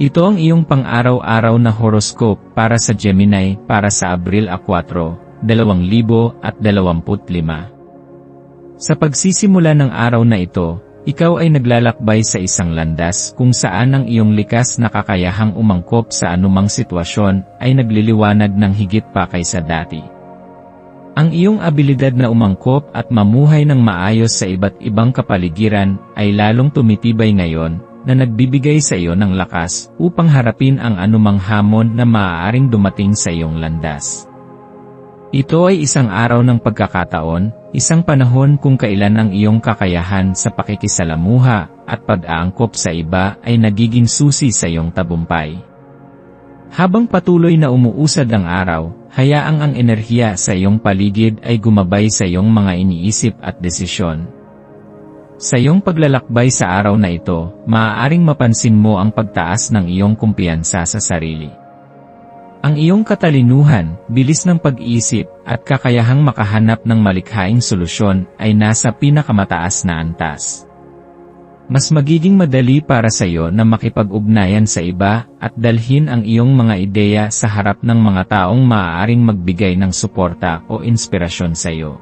Ito ang iyong pang-araw-araw na horoscope para sa Gemini para sa Abril a 4, 2025. Sa pagsisimula ng araw na ito, ikaw ay naglalakbay sa isang landas kung saan ang iyong likas na kakayahang umangkop sa anumang sitwasyon ay nagliliwanag ng higit pa kaysa dati. Ang iyong abilidad na umangkop at mamuhay ng maayos sa iba't ibang kapaligiran ay lalong tumitibay ngayon na nagbibigay sa iyo ng lakas upang harapin ang anumang hamon na maaaring dumating sa iyong landas. Ito ay isang araw ng pagkakataon, isang panahon kung kailan ang iyong kakayahan sa pakikisalamuha at pag-aangkop sa iba ay nagiging susi sa iyong tabumpay. Habang patuloy na umuusad ang araw, hayaang ang enerhiya sa iyong paligid ay gumabay sa iyong mga iniisip at desisyon. Sa iyong paglalakbay sa araw na ito, maaaring mapansin mo ang pagtaas ng iyong kumpiyansa sa sarili. Ang iyong katalinuhan, bilis ng pag-isip, at kakayahang makahanap ng malikhaing solusyon ay nasa pinakamataas na antas. Mas magiging madali para sa iyo na makipag-ugnayan sa iba at dalhin ang iyong mga ideya sa harap ng mga taong maaaring magbigay ng suporta o inspirasyon sa iyo.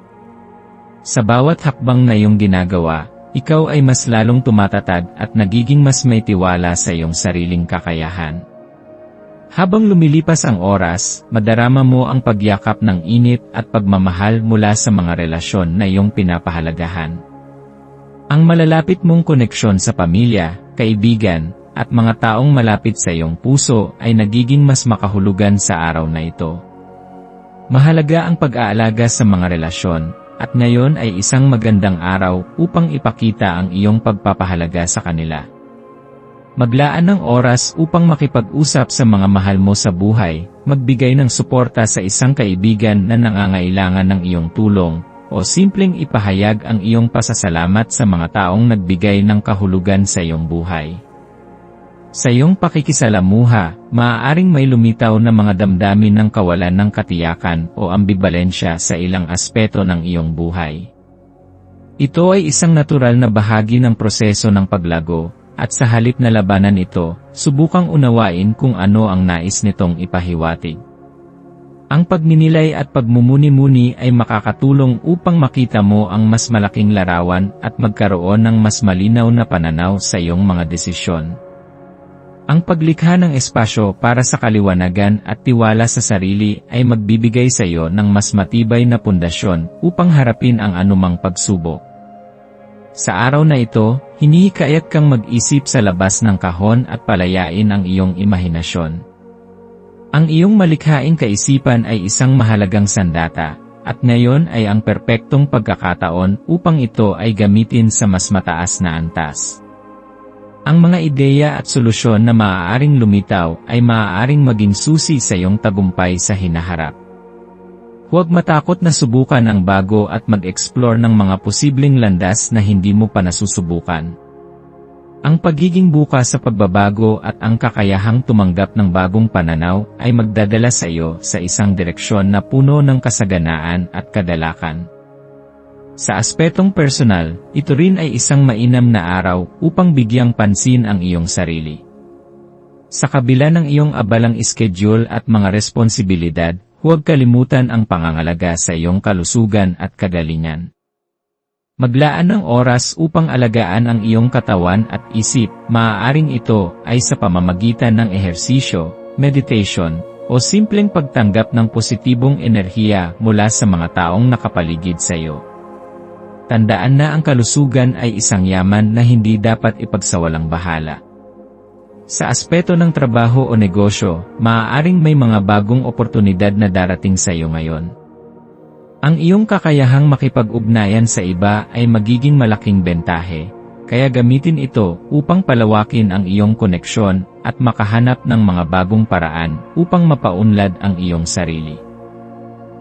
Sa bawat hakbang na iyong ginagawa, ikaw ay mas lalong tumatatag at nagiging mas may tiwala sa iyong sariling kakayahan. Habang lumilipas ang oras, madarama mo ang pagyakap ng init at pagmamahal mula sa mga relasyon na iyong pinapahalagahan. Ang malalapit mong koneksyon sa pamilya, kaibigan, at mga taong malapit sa iyong puso ay nagiging mas makahulugan sa araw na ito. Mahalaga ang pag-aalaga sa mga relasyon, at ngayon ay isang magandang araw upang ipakita ang iyong pagpapahalaga sa kanila. Maglaan ng oras upang makipag-usap sa mga mahal mo sa buhay, magbigay ng suporta sa isang kaibigan na nangangailangan ng iyong tulong, o simpleng ipahayag ang iyong pasasalamat sa mga taong nagbigay ng kahulugan sa iyong buhay. Sa iyong pakikisalamuha, maaaring may lumitaw na mga damdamin ng kawalan ng katiyakan o ambibalensya sa ilang aspeto ng iyong buhay. Ito ay isang natural na bahagi ng proseso ng paglago, at sa halip na labanan ito, subukang unawain kung ano ang nais nitong ipahiwatig. Ang pagninilay at pagmumuni-muni ay makakatulong upang makita mo ang mas malaking larawan at magkaroon ng mas malinaw na pananaw sa iyong mga desisyon. Ang paglikha ng espasyo para sa kaliwanagan at tiwala sa sarili ay magbibigay sa iyo ng mas matibay na pundasyon upang harapin ang anumang pagsubok. Sa araw na ito, hinihikayat kang mag-isip sa labas ng kahon at palayain ang iyong imahinasyon. Ang iyong malikhaing kaisipan ay isang mahalagang sandata, at ngayon ay ang perpektong pagkakataon upang ito ay gamitin sa mas mataas na antas. Ang mga ideya at solusyon na maaaring lumitaw ay maaaring maging susi sa iyong tagumpay sa hinaharap. Huwag matakot na subukan ang bago at mag-explore ng mga posibleng landas na hindi mo pa nasusubukan. Ang pagiging bukas sa pagbabago at ang kakayahang tumanggap ng bagong pananaw ay magdadala sa iyo sa isang direksyon na puno ng kasaganaan at kadalakan. Sa aspetong personal, ito rin ay isang mainam na araw upang bigyang pansin ang iyong sarili. Sa kabila ng iyong abalang schedule at mga responsibilidad, huwag kalimutan ang pangangalaga sa iyong kalusugan at kagalingan. Maglaan ng oras upang alagaan ang iyong katawan at isip, maaaring ito ay sa pamamagitan ng ehersisyo, meditation, o simpleng pagtanggap ng positibong enerhiya mula sa mga taong nakapaligid sa iyo. Tandaan na ang kalusugan ay isang yaman na hindi dapat ipagsawalang bahala. Sa aspeto ng trabaho o negosyo, maaaring may mga bagong oportunidad na darating sa iyo ngayon. Ang iyong kakayahang makipag-ugnayan sa iba ay magiging malaking bentahe, kaya gamitin ito upang palawakin ang iyong koneksyon at makahanap ng mga bagong paraan upang mapaunlad ang iyong sarili.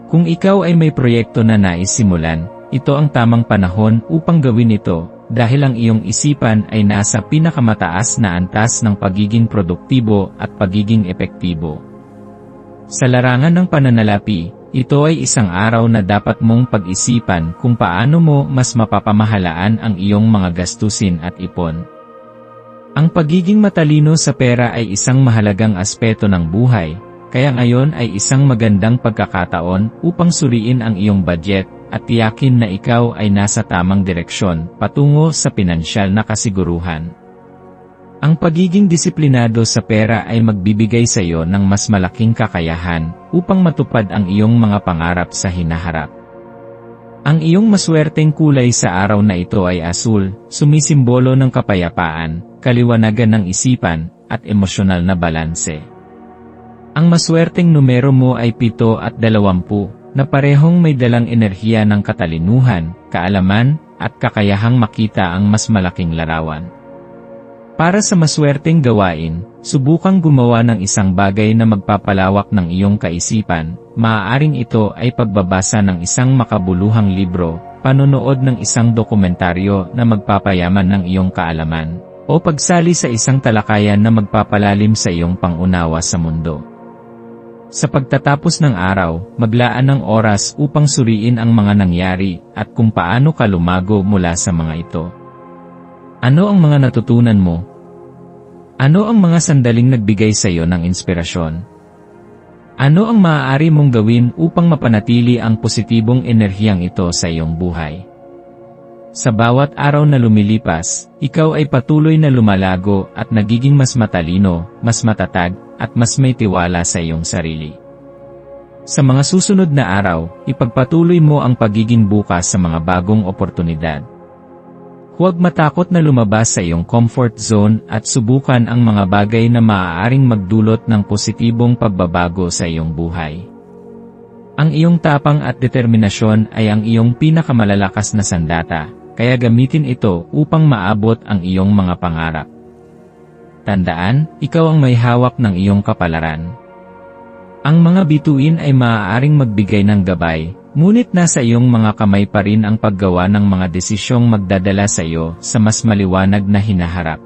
Kung ikaw ay may proyekto na naisimulan, ito ang tamang panahon upang gawin ito dahil ang iyong isipan ay nasa pinakamataas na antas ng pagiging produktibo at pagiging epektibo. Sa larangan ng pananalapi, ito ay isang araw na dapat mong pag-isipan kung paano mo mas mapapamahalaan ang iyong mga gastusin at ipon. Ang pagiging matalino sa pera ay isang mahalagang aspeto ng buhay, kaya ngayon ay isang magandang pagkakataon upang suriin ang iyong budget at tiyakin na ikaw ay nasa tamang direksyon patungo sa pinansyal na kasiguruhan. Ang pagiging disiplinado sa pera ay magbibigay sa iyo ng mas malaking kakayahan upang matupad ang iyong mga pangarap sa hinaharap. Ang iyong maswerteng kulay sa araw na ito ay asul, sumisimbolo ng kapayapaan, kaliwanagan ng isipan, at emosyonal na balanse. Ang maswerteng numero mo ay 7 at 20, na parehong may dalang enerhiya ng katalinuhan, kaalaman, at kakayahang makita ang mas malaking larawan. Para sa maswerteng gawain, subukang gumawa ng isang bagay na magpapalawak ng iyong kaisipan, maaaring ito ay pagbabasa ng isang makabuluhang libro, panonood ng isang dokumentaryo na magpapayaman ng iyong kaalaman, o pagsali sa isang talakayan na magpapalalim sa iyong pangunawa sa mundo. Sa pagtatapos ng araw, maglaan ng oras upang suriin ang mga nangyari at kung paano ka lumago mula sa mga ito. Ano ang mga natutunan mo? Ano ang mga sandaling nagbigay sa iyo ng inspirasyon? Ano ang maaari mong gawin upang mapanatili ang positibong enerhiyang ito sa iyong buhay? Sa bawat araw na lumilipas, ikaw ay patuloy na lumalago at nagiging mas matalino, mas matatag, at mas may tiwala sa iyong sarili. Sa mga susunod na araw, ipagpatuloy mo ang pagiging bukas sa mga bagong oportunidad. Huwag matakot na lumabas sa iyong comfort zone at subukan ang mga bagay na maaaring magdulot ng positibong pagbabago sa iyong buhay. Ang iyong tapang at determinasyon ay ang iyong pinakamalalakas na sandata, kaya gamitin ito upang maabot ang iyong mga pangarap. Tandaan, ikaw ang may hawak ng iyong kapalaran. Ang mga bituin ay maaaring magbigay ng gabay, ngunit nasa iyong mga kamay pa rin ang paggawa ng mga desisyong magdadala sa iyo sa mas maliwanag na hinaharap.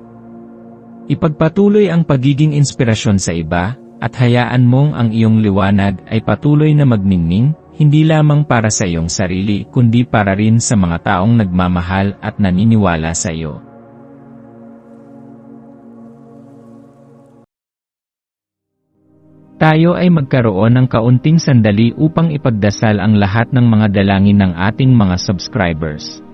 Ipagpatuloy ang pagiging inspirasyon sa iba, at hayaan mong ang iyong liwanag ay patuloy na magningning, hindi lamang para sa iyong sarili kundi para rin sa mga taong nagmamahal at naniniwala sa iyo. Tayo ay magkaroon ng kaunting sandali upang ipagdasal ang lahat ng mga dalangin ng ating mga subscribers,